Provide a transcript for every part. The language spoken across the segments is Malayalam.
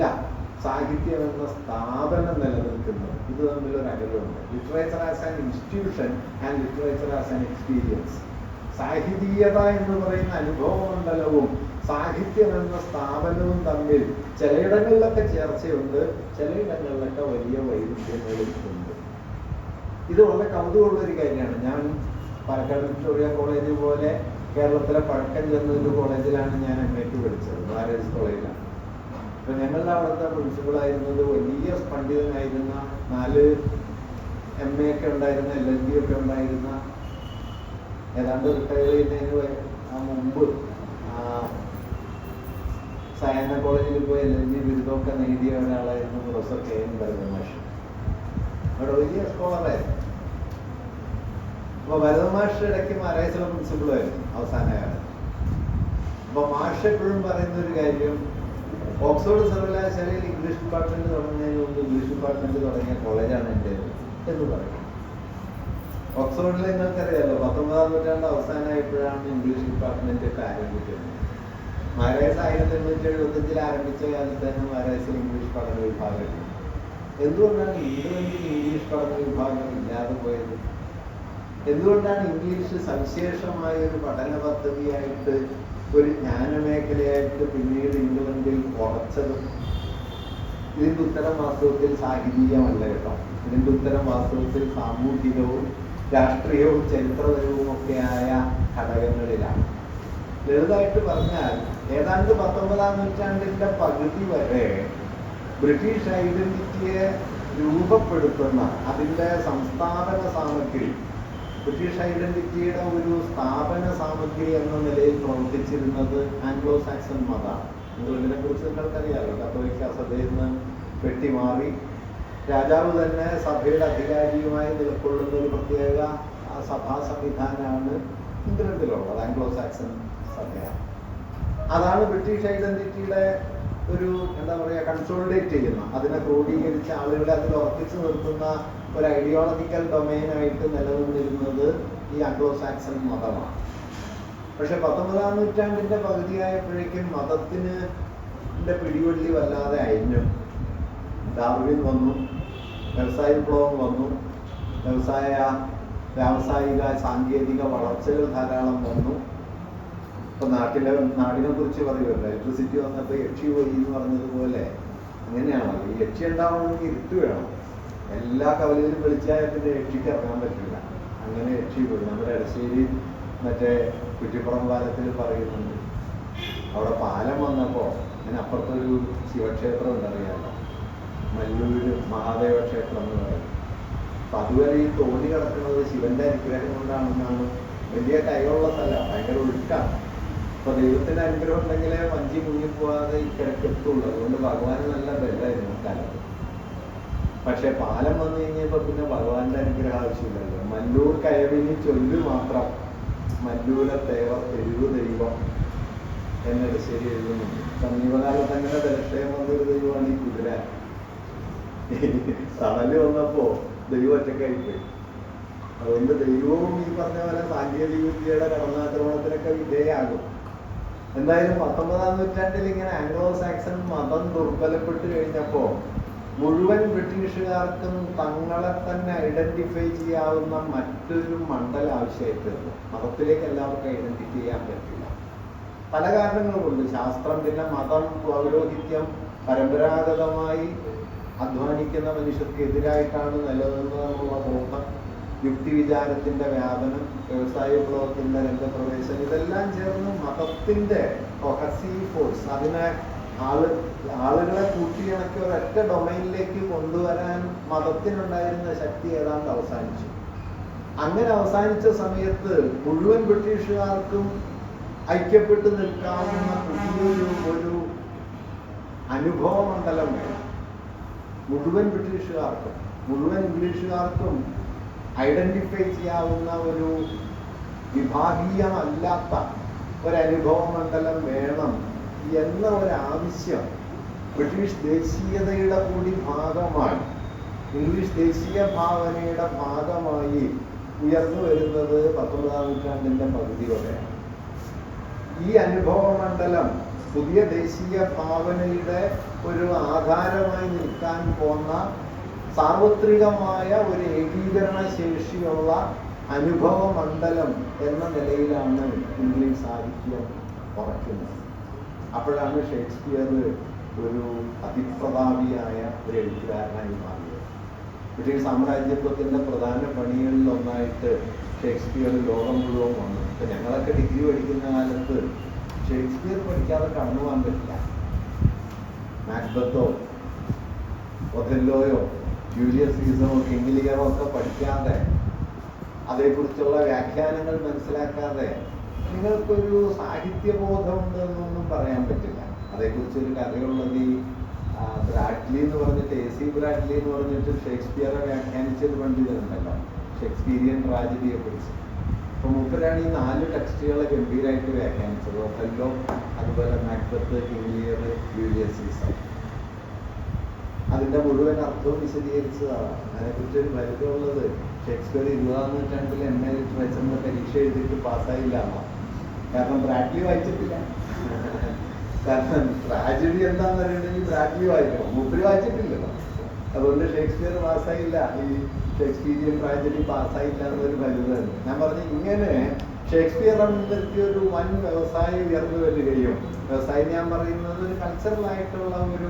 അല്ല സാഹിത്യം എന്ന സ്ഥാപനം നിലനിൽക്കുന്നത്. ഇത് തമ്മിലൊരു അകലമുണ്ട്. Literature as an institution and literature as an experience സാഹിതീയത എന്ന് പറയുന്ന അനുഭവമണ്ഡലവും സാഹിത്യം എന്ന സ്ഥാപനവും തമ്മിൽ ചിലയിടങ്ങളിലൊക്കെ ചേർച്ചയുണ്ട് ചിലയിടങ്ങളിലൊക്കെ വലിയ വൈരുദ്ധ്യങ്ങളും ഉണ്ട് ഇത് വളരെ കൗതുകമുള്ള ഒരു കാര്യമാണ്. ഞാൻ പാലക്കാട് വിക്ടോറിയ കോളേജ് പോലെ കേരളത്തിലെ പഴക്കം ചെന്ന ഒരു കോളേജിലാണ് ഞാൻ എം എക്ക് പഠിച്ചത് ബാലേജ് കോളേജിലാണ്. അപ്പൊ ഞങ്ങളുടെ അവിടുത്തെ പ്രിൻസിപ്പളായിരുന്നത് വലിയ പണ്ഡിതനായിരുന്ന നാല് എം എ ഒക്കെ ഉണ്ടായിരുന്ന എൽ എൽ ഡി ഒക്കെ ഉണ്ടായിരുന്ന ഏതാണ്ട് റിട്ടയർ ചെയ്യുന്നതിന് മുമ്പ് സയന കോളേജിൽ പോയി എൽ എൽ ഡി ബിരുദമൊക്കെ നേടിയ ഒരാളായിരുന്നു പ്രൊഫസർ കെ എൻ ഭരതമാഷ്. അവിടെ വലിയ സ്കോളറായിരുന്നു അപ്പൊ ഭരതമാഷ് ഇടയ്ക്ക് മാരായച്ചില പ്രിൻസിപ്പളായിരുന്നു അവസാന കാലം അപ്പൊ മാഷ് എപ്പോഴും പറയുന്ന ഒരു കാര്യം ഓക്സ്ഫോർഡ് സർവകലാശാലയിൽ ഇംഗ്ലീഷ് ഡിപ്പാർട്ട്മെന്റ് തുടങ്ങുന്നതിന് മുമ്പ് ഇംഗ്ലീഷ് ഡിപ്പാർട്ട്മെന്റ് തുടങ്ങിയ കോളേജാണ് എന്റെ എന്ന് പറയും. ഓക്സ്ഫോർഡിൽ നിങ്ങൾക്കറിയാലോ പത്തൊമ്പതാം നൂറ്റാണ്ട് അവസാനമായപ്പോഴാണ് ഇംഗ്ലീഷ് ഡിപ്പാർട്ട്മെന്റ് ഒക്കെ ആരംഭിച്ചത്. മാരായസ് ആയിരത്തി എണ്ണൂറ്റി എഴുപത്തഞ്ചിൽ ആരംഭിച്ച കാലത്ത് തന്നെ മാരായസിൽ ഇംഗ്ലീഷ് പഠന വിഭാഗം. എന്തുകൊണ്ടാണ് ഇംഗ്ലണ്ടിൽ ഇംഗ്ലീഷ് പഠന വിഭാഗം ഇല്ലാതെ പോയത്? എന്തുകൊണ്ടാണ് ഇംഗ്ലീഷ് സവിശേഷമായ ഒരു പഠന പദ്ധതിയായിട്ട് ഒരു ജ്ഞാനമേഖലയായിട്ട് പിന്നീട് ഇംഗ്ലണ്ടിൽ ഉറച്ചത് ഇതിന്റെ ഉത്തരം വാസ്തവത്തിൽ സാഹിതീയമല്ല കേട്ടോ. ഇതിന്റെ ഉത്തരം വാസ്തവത്തിൽ സാമൂഹികവും രാഷ്ട്രീയവും ചരിത്രപരവും ഒക്കെയായ ഘടകങ്ങളിലാണ്. ലളിതമായിട്ട് പറഞ്ഞാൽ ഏതാണ്ട് പത്തൊമ്പതാം നൂറ്റാണ്ടിന്റെ പകുതി വരെ ബ്രിട്ടീഷ് ഐഡന്റിറ്റിയെ രൂപപ്പെടുത്തുന്ന അതിന്റെ സംസ്ഥാപന സാമഗ്രി ബ്രിട്ടീഷ് ഐഡന്റിറ്റിയുടെ ഒരു സ്ഥാപന സാമഗ്രി എന്ന നിലയിൽ പ്രവർത്തിച്ചിരുന്നത് ആംഗ്ലോ സാക്സൺ മതാണ് ഇംഗ്ലണ്ടിനെ കുറിച്ച് നിങ്ങൾക്കറിയാമല്ലോ കത്തോലിക്ക സഭയിൽ നിന്ന് വെട്ടിമാറി രാജാവ് തന്നെ സഭയുടെ അധികാരിയുമായി നിലകൊള്ളുന്ന ഒരു പ്രത്യേക സഭാ സംവിധാനമാണ് ഇംഗ്ലണ്ടിലുള്ളത് ആംഗ്ലോ സാക്സൺ സഭയാണ്. അതാണ് ബ്രിട്ടീഷ് ഐഡന്റിറ്റിയുടെ ഒരു എന്താ പറയുക കൺസോളിഡേറ്റ് ചെയ്യുന്ന അതിനെ ക്രോഡീകരിച്ച ആളുകളെ അതിൽ ഉറപ്പിച്ചു നിർത്തുന്ന ഒരു ഐഡിയോളജിക്കൽ ഡൊമൈനായിട്ട് നിലനിന്നിരുന്നത് ഈ ആംഗ്ലോ സാക്സൺ മതമാണ്. പക്ഷെ പത്തൊമ്പതാം നൂറ്റാണ്ടിന്റെ പകുതിയായപ്പോഴേക്കും മതത്തിന് പിടിവള്ളി വല്ലാതെ അയഞ്ഞു. ഡാർവിൻ വന്നു വ്യവസായ വിപ്ലവം വന്നു വ്യവസായ വ്യാവസായിക സാങ്കേതിക വളർച്ചകൾ ധാരാളം വന്നു. ഇപ്പൊ നാട്ടിലെ നാടിനെ കുറിച്ച് പറയുമല്ലോ ഇലക്ട്രിസിറ്റി വന്നപ്പോൾ യക്ഷി പോയി എന്ന് പറഞ്ഞതുപോലെ അങ്ങനെയാണല്ലോ. ഈ യക്ഷി ഉണ്ടാവണമെങ്കിൽ ഇരുട്ട് വേണം. എല്ലാ കവലയിലും വിളിച്ചാൽ പിന്നെ യക്ഷിക്ക് ഇറങ്ങാൻ പറ്റില്ല. അങ്ങനെ രക്ഷിക്കും നമ്മുടെ ഇടശ്ശേരി മറ്റേ കുറ്റിപ്പുറം പാലത്തിൽ പറയുന്നുണ്ട്. അവിടെ പാലം വന്നപ്പോ അതിനപ്പുറത്തൊരു ശിവക്ഷേത്രം ഉണ്ടറിയാമല്ലോ മല്ലൂര് മഹാദേവ ക്ഷേത്രം എന്ന് പറയുന്നത് അപ്പൊ അതുവരെ ഈ തോണി കിടക്കുന്നത് ശിവന്റെ അനുഗ്രഹം കൊണ്ടാണെന്നാണ്. വലിയ കൈകളുള്ള സ്ഥലം. ഭയങ്കര ഒഴുക്കാണ്. അപ്പൊ ദൈവത്തിന്റെ അനുഗ്രഹം ഉണ്ടെങ്കിലേ വഞ്ചി മുങ്ങിപ്പോവാതെ ഈ കിടക്കെത്തുള്ളൂ അതുകൊണ്ട് ഭഗവാന് നല്ല ബലമായിരുന്നു കാലത്ത് പക്ഷെ പാലം വന്നു കഴിഞ്ഞപ്പോ പിന്നെ ഭഗവാന്റെ അനുഗ്രഹം ആവശ്യമില്ലല്ലോ. മല്ലൂർ കയവിന് ചൊല്ലു മാത്രം മല്ലൂരെ ദൈവ തെരുവ് ദൈവം എന്നൊരു ശരി എഴുതുന്നുണ്ട് സമീപകാലത്ത് അങ്ങനെ ബലക്ഷയം വന്നൊരു ദൈവമാണ് ഈ കുതിര. തണൽ വന്നപ്പോ ദൈവം ഒറ്റക്കായിപ്പോയി അതുകൊണ്ട് ദൈവവും ഈ പറഞ്ഞ പോലെ സാങ്കേതിക വിദ്യയുടെ കടന്നാക്രമണത്തിനൊക്കെ വിധേയാകും. എന്തായാലും പത്തൊമ്പതാം നൂറ്റാണ്ടിൽ ഇങ്ങനെ ആംഗ്ലോ സാക്സൺ മതം ദുർബലപ്പെട്ട് കഴിഞ്ഞപ്പോ മുഴുവൻ ബ്രിട്ടീഷുകാർക്കും തങ്ങളെ തന്നെ ഐഡന്റിഫൈ ചെയ്യാവുന്ന മറ്റൊരു മണ്ഡലം ആവശ്യമായിട്ടുണ്ട് മതത്തിലേക്ക് എല്ലാവർക്കും ഐഡന്റിഫൈ ചെയ്യാൻ പറ്റില്ല. പല കാരണങ്ങളും കൊണ്ട് ശാസ്ത്രം പിന്നെ മതം പൗരോഹിത്യം പരമ്പരാഗതമായി അധ്വാനിക്കുന്ന മനുഷ്യർക്ക് എതിരായിട്ടാണ് നിലനിന്നതെന്നുള്ള ബോധം. യുക്തി വിചാരത്തിന്റെ വ്യാപനം വ്യവസായ വിപ്ലവത്തിന്റെ രംഗപ്രവേശം ഇതെല്ലാം ചേർന്ന് മതത്തിന്റെ കൊഹസീവ് ഫോഴ്സ് അതിനെ ആൾ ആളുകളെ കൂട്ടിയിണക്കി ഒരൊറ്റ ഡൊമൈനിലേക്ക് കൊണ്ടുവരാൻ മതത്തിനുണ്ടായിരുന്ന ശക്തി ഏതാണ്ട് അവസാനിച്ചു. അങ്ങനെ അവസാനിച്ച സമയത്ത് മുഴുവൻ ബ്രിട്ടീഷുകാർക്കും ഐക്യപ്പെട്ട് നിൽക്കാവുന്ന പുതിയൊരു ഒരു അനുഭവ മണ്ഡലം വേണം. മുഴുവൻ ബ്രിട്ടീഷുകാർക്കും മുഴുവൻ ഇംഗ്ലീഷുകാർക്കും ഐഡന്റിഫൈ ചെയ്യാവുന്ന ഒരു വിഭാഗീയമല്ലാത്ത ഒരനുഭവ മണ്ഡലം വേണം എന്ന ഒരാവശ്യം ബ്രിട്ടീഷ് ദേശീയതയുടെ കൂടി ഭാഗമാണ് ഇംഗ്ലീഷ് ദേശീയ ഭാവനയുടെ ഭാഗമായി ഉയർന്നു വരുന്നത് പത്തൊമ്പതാം നൂറ്റാണ്ടിന്റെ പകുതിയോടെയാണ് ഈ അനുഭവ മണ്ഡലം പുതിയ ദേശീയ ഭാവനയുടെ ഒരു ആധാരമായി നിൽക്കാൻ പോന്ന സാർവത്രികമായ ഒരു ഏകീകരണ ശേഷിയുള്ള അനുഭവ മണ്ഡലം എന്ന നിലയിലാണ് ഇംഗ്ലീഷ് സാഹിത്യം ഉറക്കുന്നത്. അപ്പോഴാണ് ഷേക്സ്പിയർ ഒരു അതിപ്രതാപിയായ ഒരു എഴുത്തുകാരനായി മാറിയത്. ബ്രിട്ടീഷ് സാമ്രാജ്യത്വത്തിന്റെ പ്രധാന പണികളിൽ ഒന്നായിട്ട് ഷേക്സ്പിയർ ലോകം മുഴുവൻ വന്നു. ഇപ്പൊ ഞങ്ങളൊക്കെ ഡിഗ്രി പഠിക്കുന്ന കാലത്ത് ഷേക്സ്പിയർ പഠിക്കാതെ കടന്നു പോകാൻ പറ്റില്ല. മാക്ബത്തോ ഒഥല്ലോയോ ജൂലിയസ് സീസണോ കിങ് ഒക്കെ പഠിക്കാതെ അതേക്കുറിച്ചുള്ള വ്യാഖ്യാനങ്ങൾ മനസ്സിലാക്കാതെ നിങ്ങൾക്കൊരു സാഹിത്യബോധമുണ്ടെന്നൊന്നും പറയാൻ പറ്റില്ല. അതേക്കുറിച്ചൊരു കഥയുള്ളത് ഈ ബ്രാഡ്ലി എന്ന് പറഞ്ഞിട്ട് എ സി ബ്രാഡ്ലി എന്ന് പറഞ്ഞിട്ട് ഷേക്സ്പിയറെ വ്യാഖ്യാനിച്ചൊരു പണ്ഡിതനുണ്ടല്ലോ ഷേക്സ്പീരിയൻ ട്രാജഡിയെ കുറിച്ച് അപ്പൊ മൂപ്പരാണ് ഈ നാല് ടെക്സ്റ്റുകളെ ഗംഭീരമായിട്ട് വ്യാഖ്യാനിച്ചത് ഒത്തല്ലോ അതുപോലെ മാക്ബത്ത് കിംഗ്ലിയർ സീസൺ അതിന്റെ മുഴുവൻ അർത്ഥവും വിശദീകരിച്ചതാണ്. അതിനെക്കുറിച്ച് ഒരു പരിചയമുള്ളത് ഷേക്സ്പിയർ ഇരുപതാം നൂറ്റാണ്ടിൽ എം എ ലിറ്ററേച്ചറിന്റെ പരീക്ഷ എഴുതിയിട്ട് പാസ്സായില്ല എന്നോ. കാരണം ബ്രാഡ്ലി വായിച്ചിട്ടില്ല. കാരണം ട്രാജഡി എന്താണെന്ന് അറിയണമെങ്കിൽ ബ്രാഡ്ലി വായിക്കണം. മൂപ്പര് വായിച്ചിട്ടില്ലല്ലോ അതുകൊണ്ട് ഷേക്സ്പിയർ പാസ്സായില്ല. ഈ ഷേക്സ്പീരിയൻ ട്രാജഡി പാസ്സായില്ല എന്നൊരു ഫലിതമാണ് ഞാൻ പറഞ്ഞു ഇങ്ങനെ ഷേക്സ്പിയർ അനുസരിച്ച് ഒരു വൻ വ്യവസായം ഉയർന്നു വരികയും വ്യവസായം ഞാൻ പറയുന്നത് ഒരു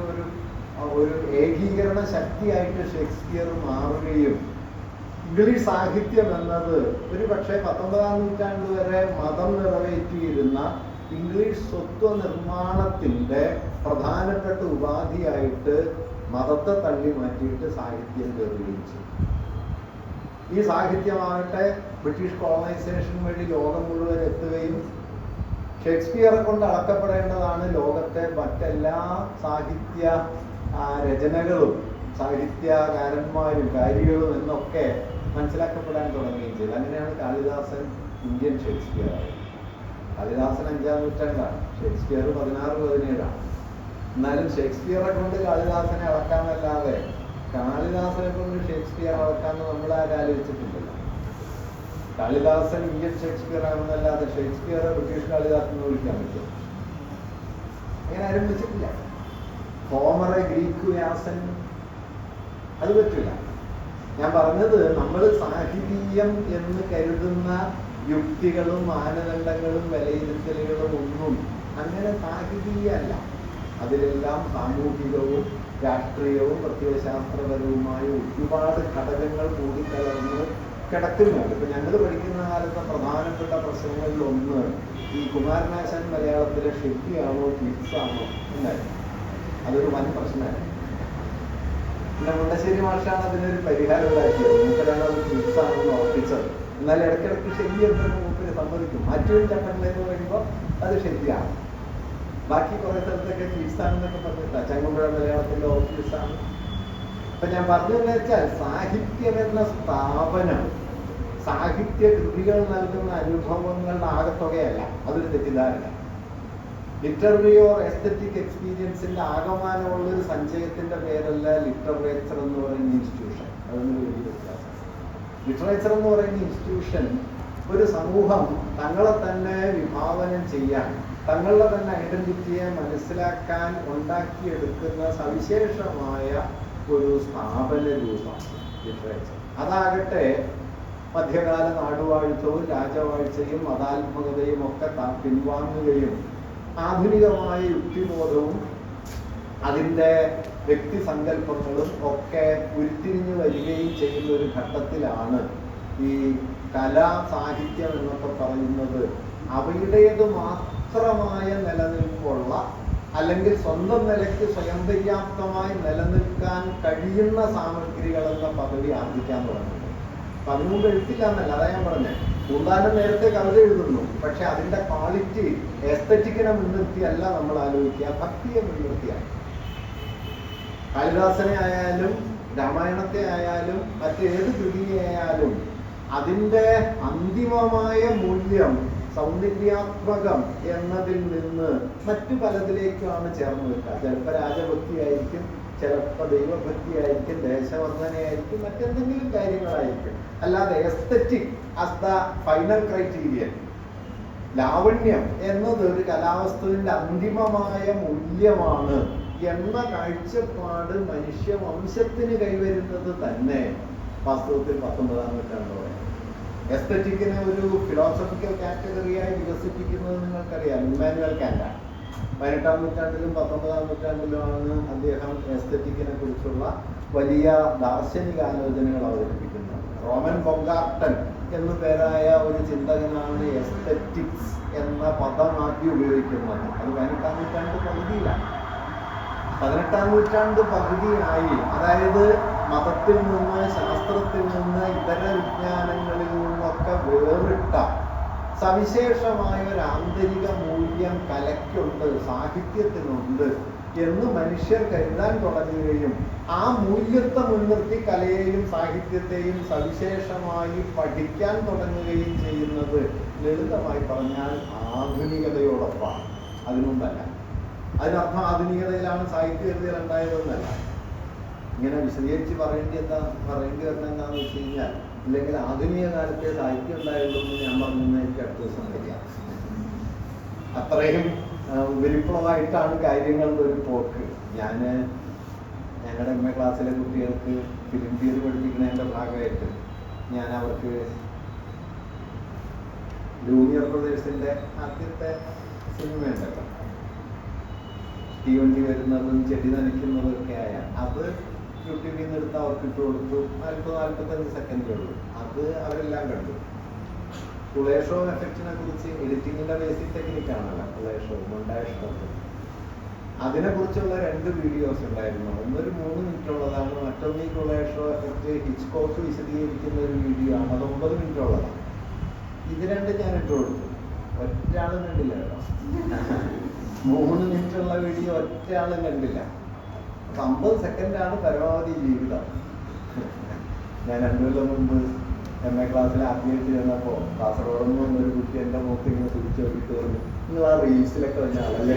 ഒരു ഒരു ഒരു ഏകീകരണ ശക്തിയായിട്ട് ഷേക്സ്പിയർ മാറുകയും ഇംഗ്ലീഷ് സാഹിത്യം എന്നത് ഒരു പക്ഷേ പത്തൊമ്പതാം നൂറ്റാണ്ട് വരെ മതം നിറവേറ്റിയിരുന്ന ഇംഗ്ലീഷ് സ്വത്വ നിർമ്മാണത്തിന്റെ പ്രധാനപ്പെട്ട ഉപാധിയായിട്ട് മതത്തെ തള്ളി മാറ്റിയിട്ട് സാഹിത്യം കയറുകയും ഈ സാഹിത്യമാകട്ടെ ബ്രിട്ടീഷ് കോളനൈസേഷൻ വഴി ലോകം മുഴുവൻ എത്തുകയും ഷേക്സ്പിയറെ കൊണ്ട് അളക്കപ്പെടേണ്ടതാണ് ലോകത്തെ മറ്റെല്ലാ സാഹിത്യ രചനകളും സാഹിത്യകാരന്മാരും കാര്യങ്ങളും എന്നൊക്കെ മനസ്സിലാക്കപ്പെടാൻ തുടങ്ങുകയും ചെയ്തു. അങ്ങനെയാണ് കാളിദാസൻ ഇന്ത്യൻ ഷേക്സ്പിയർ കാളിദാസൻ അഞ്ചാം നൂറ്റാണ്ടാണ്. ഷേക്സ്പിയർ പതിനാറ് പതിനേഴാണ്. എന്നാലും ഷേക്സ്പിയറെ കൊണ്ട് കാളിദാസനെ അളക്കാമല്ലാതെ കാളിദാസനെ കൊണ്ട് ഷേക്സ്പിയർ അളക്കാമെന്ന് നമ്മൾ ആരും ആലോചിച്ചിട്ടില്ലല്ലോ. കാളിദാസൻ ഇന്ത്യൻ ഷേക്സ്പിയർ ആണെന്നല്ലാതെ ഷേക്സ്പിയർ ബ്രിട്ടീഷ് കാളിദാസൻ എന്ന് വിളിക്കാൻ പറ്റും അങ്ങനെ ആരും വിളിച്ചിട്ടില്ല. ഹോമറെ ഗ്രീക്ക് വ്യാസൻ അത് പറ്റില്ല ഞാൻ പറഞ്ഞത് നമ്മൾ സാഹിതീയം എന്ന് കരുതുന്ന യുക്തികളും മാനദണ്ഡങ്ങളും വിലയിരുത്തലുകളും ഒന്നും അങ്ങനെ സാഹിതീയല്ല. അതിലെല്ലാം സാമൂഹികവും രാഷ്ട്രീയവും പ്രത്യയശാസ്ത്രപരവുമായ ഒരുപാട് ഘടകങ്ങൾ കൂടിക്കലർന്ന് കിടക്കുന്നുണ്ട്. ഇപ്പൊ ഞങ്ങൾ പഠിക്കുന്ന കാലത്തെ പ്രധാനപ്പെട്ട പ്രശ്നങ്ങളിൽ ഒന്ന് ഈ കുമാരനാശാൻ മലയാളത്തിലെ ഷെട്ടിയാണോ ആണോ എന്നായിരുന്നു അതൊരു വൻ പ്രശ്നമാണ് പിന്നെ മുണ്ടശ്ശേരി മാഷാണ് അതിനൊരു പരിഹാരം ഉണ്ടാക്കിയത്. മൂപ്പരാണ് അത് ആണെന്ന് ഉറപ്പിച്ചത്. എന്നാൽ ഇടയ്ക്കിടയ്ക്ക് ശരി എന്തെന്ന് മൂപ്പര് സമ്മതിക്കും. മറ്റൊരു ചട്ടങ്ങൾ എന്ന് പറയുമ്പോൾ അത് ശരിയാണ്. ബാക്കി കുറെ സ്ഥലത്തൊക്കെ ഫീസാണെന്നൊക്കെ പറഞ്ഞിട്ടാ ചങ്ങമ്പുഴ മലയാളത്തിന്റെ ഓഫീസാണ് അപ്പൊ ഞാൻ പറഞ്ഞതെന്ന് വെച്ചാൽ സാഹിത്യം എന്ന സ്ഥാപനം സാഹിത്യ കൃതികൾ നൽകുന്ന അനുഭവങ്ങളുടെ ആകത്തുകയല്ല. അതൊരു തെറ്റിദ്ധാരണ ലിറ്റററി ഓർ എസ്തറ്റിക് എക്സ്പീരിയൻസിന്റെ ആകമാനമുള്ള ഒരു സഞ്ചയത്തിന്റെ പേരല്ല ലിറ്ററേച്ചർ എന്ന് പറയുന്ന ഇൻസ്റ്റിറ്റ്യൂഷൻ അതൊന്നും വലിയ വ്യത്യാസം ലിറ്ററേച്ചർ എന്ന് പറയുന്ന ഇൻസ്റ്റിറ്റ്യൂഷൻ ഒരു സമൂഹം തങ്ങളെ തന്നെ വിഭാവനം ചെയ്യാൻ തങ്ങളുടെ തന്നെ ഐഡന്റിറ്റിയെ മനസ്സിലാക്കാൻ ഉണ്ടാക്കിയെടുക്കുന്ന സവിശേഷമായ ഒരു സ്ഥാപന രൂപം ലിറ്ററേച്ചർ. അതാകട്ടെ മധ്യകാല നാടുവാഴ്ചവും രാജവാഴ്ചയും മതാത്മകതയും ഒക്കെ പിൻവാങ്ങുകയും ആധുനികമായ യുക്തിബോധവും അതിന്റെ വ്യക്തിസങ്കല്പങ്ങളും ഒക്കെ ഉരുത്തിരിഞ്ഞു വരികയും ചെയ്യുന്ന ഒരു ഘട്ടത്തിലാണ് ഈ കലാ സാഹിത്യം എന്നൊക്കെ പറയുന്നത്. അവയുടേത് മാത്രമായ നിലനിൽപ്പുള്ള അല്ലെങ്കിൽ സ്വന്തം നിലയ്ക്ക് സ്വയം പര്യാപ്തമായി നിലനിൽക്കാൻ കഴിയുന്ന സാമഗ്രികൾ എന്ന പദവി ആർജിക്കാൻ തുടങ്ങുന്നത്. അപ്പൊ അതിനുമുമ്പ് എഴുത്തില്ല എന്നല്ല അതാ ഞാൻ പറഞ്ഞത് പൂന്താനം നേരത്തെ കവിത എഴുതുന്നു. പക്ഷെ അതിന്റെ ക്വാളിറ്റി എസ്തറ്റിക്കിനെ മുൻനിർത്തിയല്ല നമ്മൾ ആലോചിക്കുക. ഭക്തിയെ മുൻനിർത്തിയാണ് കാളിദാസനെ ആയാലും രാമായണത്തെ ആയാലും മറ്റേത് കൃതിയെ ആയാലും അന്തിമമായ മൂല്യം സൗന്ദര്യാത്മകം എന്നതിൽ നിന്ന് മറ്റു പലതിലേക്കാണ് ചേർന്ന് വെക്കുക ചിലപ്പോൾ രാജഭക്തിയായിരിക്കും ചിലപ്പോൾ ദൈവഭക്തിയായിരിക്കും ദേശവർദ്ധനയായിരിക്കും മറ്റെന്തെങ്കിലും കാര്യങ്ങളായിരിക്കും. അല്ലാതെ aesthetic as the final criterion ലാവണ്യം എന്നത് ഒരു കലാവസ്തുവിന്റെ അന്തിമമായ മൂല്യമാണ് എന്ന കാഴ്ചപ്പാട് മനുഷ്യ വംശത്തിന് കൈവരുന്നത് തന്നെ വാസ്തവത്തിൽ പത്തൊമ്പതാം നൂറ്റാണ്ടോടെ എസ്തറ്റിക്കിനെ ഒരു ഫിലോസഫിക്കൽ കാറ്റഗറിയായി വികസിപ്പിക്കുന്നത് നിങ്ങൾക്കറിയാം. ഇമ്മാനുവൽ കാൻഡ പതിനെട്ടാം നൂറ്റാണ്ടിലും പത്തൊമ്പതാം നൂറ്റാണ്ടിലുമാണ് അദ്ദേഹം എസ്തറ്റിക്കിനെ കുറിച്ചുള്ള വലിയ ദാർശനിക ആലോചനകൾ അവതരിപ്പിക്കുന്നത്. റോമൻ ബൊങ്കാർട്ടൻ എന്നു പേരായ ഒരു ചിന്തകനാണ് എസ്തെറ്റിക്സ് എന്ന പദം ആദ്യം ഉപയോഗിക്കുന്നത്. അത് പതിനെട്ടാം നൂറ്റാണ്ട് പകുതിയിലാണ്. പതിനെട്ടാം നൂറ്റാണ്ട് പകുതിയായി. അതായത് മതത്തിൽ നിന്ന് ശാസ്ത്രത്തിൽ നിന്ന് ഇതര വിജ്ഞാനങ്ങളിൽ നിന്നൊക്കെ വേറിട്ട സവിശേഷമായ ഒരു ആന്തരിക മൂല്യം കലയ്ക്കുണ്ട് സാഹിത്യത്തിനുണ്ട്. എന്ന് മനുഷ്യർ കരുതാൻ തുടങ്ങുകയും ആ മൂല്യത്തെ മുൻനിർത്തി കലയെയും സാഹിത്യത്തെയും സവിശേഷമായി പഠിക്കാൻ തുടങ്ങുകയും ചെയ്യുന്നത് ലളിതമായി പറഞ്ഞാൽ ആധുനികതയോടൊപ്പമാണ് അതിനൊന്നല്ല. അതിനർത്ഥം ആധുനികതയിലാണ് സാഹിത്യ എഴുതിയ ഉണ്ടായതെന്നല്ല. ഇങ്ങനെ വിശദീകരിച്ച് പറയേണ്ടി എന്താ പറയേണ്ടി വരുന്ന എന്താണെന്ന് വെച്ച് കഴിഞ്ഞാൽ ഇല്ലെങ്കിൽ ആധുനിക കാലത്തെ സാഹിത്യം ഉണ്ടായുള്ളൂ എന്ന് ഞാൻ പറഞ്ഞെന്ന് എനിക്ക് അടുത്ത ദിവസം വരിക അത്രയും ആ, വിപ്ലവമായിട്ടാണ് കാര്യങ്ങളുടെ ഒരു പോക്ക്. ഞാൻ ഞങ്ങളുടെ എം എ ക്ലാസ്സിലെ കുട്ടികൾക്ക് ഫിലിം തിയറി പഠിപ്പിക്കുന്നതിന്റെ ഭാഗമായിട്ട് ഞാൻ അവർക്ക് ജൂനിയർ പ്രദേശത്തിന്റെ ആദ്യത്തെ സിനിമ ഉണ്ടല്ലോ. തീവണ്ടി വരുന്നതും ചെടി നനയ്ക്കുന്നതും ഒക്കെ ആയ. അത് യൂട്യൂബിൽ നിന്ന് എടുത്ത് അവർക്ക് ഇട്ട് കൊടുത്തു. നാൽപ്പത് നാൽപ്പത്തഞ്ച് സെക്കൻഡേ ഉള്ളൂ. അത് അവരെല്ലാം കണ്ടു. കുളേഷോ എഫക്റ്റിനെ കുറിച്ച് എഡിറ്റിങ്ങിന്റെ ബേസിക് ടെക്നിക്ക് ആണല്ലോ കുളേഷോ മൊണ്ടാഷോ അതിനെ കുറിച്ചുള്ള രണ്ട് വീഡിയോസ് ഉണ്ടായിരുന്നു. ഒന്നൊരു മൂന്ന് മിനിറ്റ് ഉള്ളതാണ് മറ്റൊന്ന് ഈ കുളേഷോ എഫക്റ്റ് ഹിച്ച്കോക്ക് വിശദീകരിക്കുന്ന ഒരു വീഡിയോ ആണ്. അത് ഒമ്പത് മിനിറ്റ് ഉള്ളതാണ് ഇത് രണ്ട് ഞാൻ ഇട്ട് കൊടുത്തു. ഒറ്റയാളും കണ്ടില്ല കേട്ടോ. മൂന്ന് മിനിറ്റ് ഉള്ള വീഡിയോ ഒറ്റയാളും കണ്ടില്ല. അപ്പൊ അമ്പത് സെക്കൻഡാണ് പരമാവധി ജീവിതം. ഞാൻ രണ്ടു കൊല്ലം മുമ്പ് എം എ ക്ലാസ്സിൽ ആദ്യമായിട്ട് ചെന്നപ്പോ കാസർഗോഡ് നിന്ന് വന്നൊരു കുട്ടി എന്റെ മുഖത്ത് ഇങ്ങനെ തിരിച്ചു നോക്കിയിട്ട് പറഞ്ഞു നിങ്ങൾ ആ റീൽസിലൊക്കെ വന്ന ആളല്ലേ.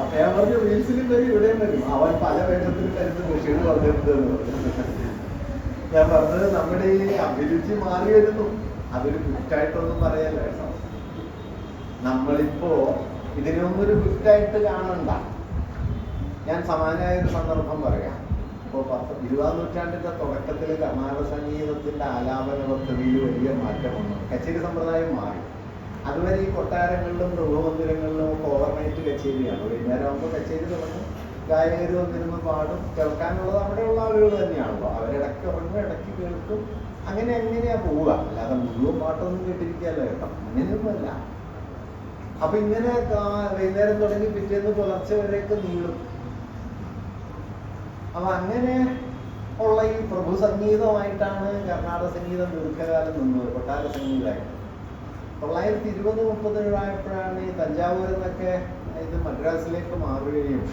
അപ്പൊ ഞാൻ പറഞ്ഞു റീൽസിലും വരും ഇവിടെയും വരും. അവൻ പല വേഗത്തിൽ കരുത്ത് കൃഷികൾ പറഞ്ഞിരുന്നു ഞാൻ പറഞ്ഞത് നമ്മുടെ ഈ അഭിരുചി മാറി വരുന്നു. അതൊരു കുറ്റായിട്ടൊന്നും പറയല്ല നമ്മളിപ്പോ ഇതിനൊന്നും ഒരു കുറ്റായിട്ട് കാണണ്ട. ഞാൻ സമാനമായ ഒരു സന്ദർഭം പറയാം. ഇപ്പോൾ പത്ത് ഇരുപതാം നൂറ്റാണ്ടിന്റെ തുടക്കത്തിൽ കർണാടക സംഗീതത്തിന്റെ ആലാപന പദ്ധതിയിൽ വലിയ മാറ്റം വന്നു കച്ചേരി സമ്പ്രദായം മാറി. അതുവരെ ഈ കൊട്ടാരങ്ങളിലും ഗൃഹമന്ദിരങ്ങളിലും ഒക്കെ ഓവർനൈറ്റ് കച്ചേരിയാണ്. വൈകുന്നേരം ആകുമ്പോൾ കച്ചേരി തുടങ്ങും. ഗായകർ വന്നിരുന്ന് പാടും. കേൾക്കാനുള്ളത് അവിടെയുള്ള ആളുകൾ തന്നെയാണല്ലോ. അവരിടയ്ക്ക് ഉറങ്ങും ഇടയ്ക്ക് കേൾക്കും. അങ്ങനെ എങ്ങനെയാ പോവുക? അല്ലാതെ മുഴുവൻ പാട്ടൊന്നും കേട്ടിരിക്കുകയല്ല കേട്ടോ. അങ്ങനെയൊന്നുമല്ല. അപ്പൊ ഇങ്ങനെ വൈകുന്നേരം തുടങ്ങി പിറ്റേന്ന് പുലർച്ചെ വരെയൊക്കെ നീളും. അപ്പൊ അങ്ങനെ ഉള്ള ഈ പ്രഭു സംഗീതമായിട്ടാണ് കർണാടക സംഗീതം ദീർഘകാലം നിന്നത് കൊട്ടാര സംഗീതമായിട്ട്. തൊള്ളായിരത്തി ഇരുപത് മുപ്പതിലായപ്പോഴാണ് ഈ തഞ്ചാവൂരിൽ നിന്നൊക്കെ ഇത് മദ്രാസിലേക്ക് മാറുകയും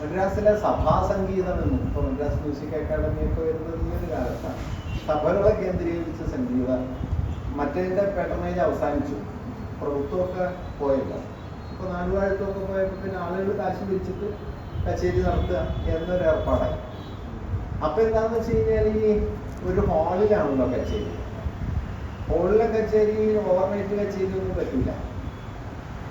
മദ്രാസിലെ സഭാ സംഗീതം എന്നും ഇപ്പൊ മദ്രാസ് മ്യൂസിക് അക്കാദമി ഒക്കെ വരുന്നത് ഈ ഒരു കാലത്താണ്. സഭകളെ കേന്ദ്രീകരിച്ച സംഗീതം. മറ്റേതിന്റെ പാറ്റർണേജ് അവസാനിച്ചു. പ്രഭുത്വമൊക്കെ പോയല്ലോ. ഇപ്പൊ നാലുകാലത്തൊക്കെ പോയപ്പോൾ പിന്നെ ആളുകൾ കാശ് പിരിച്ചിട്ട് കച്ചേരി നടത്തുക എന്നൊരു ഏർപ്പാടായി അപ്പൊ എന്താന്ന് വെച്ച് കഴിഞ്ഞാൽ ഈ ഒരു ഹാളിലാണല്ലോ കച്ചേരി. ഹോളിലെ കച്ചേരി ഓവർനൈറ്റ് കച്ചേരി ഒന്നും പറ്റില്ല